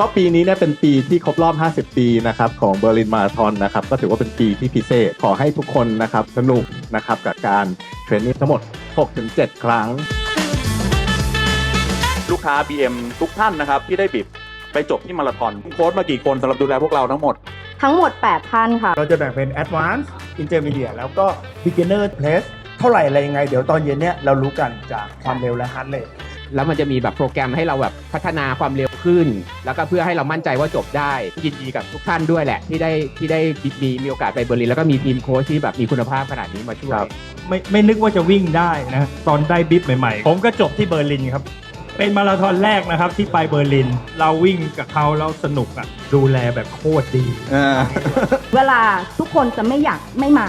ก็ปีนี้เนี่ยเป็นปีที่ครบรอบ 50 ปีนะครับของเบอร์ลินมาราธอนนะครับก็ถือว่าเป็นปีที่พิเศษขอให้ทุกคนนะครับสนุกนะครับกับการเทรนนิ่งทั้งหมด 6-7 ครั้ง ลูกค้า BM ทุกท่านนะครับที่ได้บิบไปจบที่มาราธอนโค้ชมากี่คนสำหรับดูแลพวกเราทั้งหมด ทั้งหมด 8 ท่านค่ะ เราจะแบ่งเป็น Advanced Intermediate แล้วก็ Beginner Place เท่าไหร่อะไรยังไง เดี๋ยวตอนเย็นเนี่ยเรารู้กันจากความเร็วและ Heart Rate แล้วมันจะมีแบบโปรแกรมให้เราแบบพัฒนาความเร็ว ขึ้น แล้วก็เพื่อให้เรามั่นใจว่าจบได้ยินดีกับทุกท่านด้วยแหละ ที่ได้ที่ได้มีมีโอกาสไปเบอร์ลินแล้วก็มีทีมโค้ชที่แบบมีคุณภาพขนาดนี้มาช่วยครับไม่ไม่นึกว่าจะวิ่งได้นะ ตอนได้บิ๊บใหม่ๆ ผมก็จบที่เบอร์ลินครับ เป็นมาราธอนแรกนะครับที่ไปเบอร์ลิน เราวิ่งกับเขาแล้วสนุกอะดูแลแบบโคตรดี เวลาทุกคนจะไม่อยากไม่มา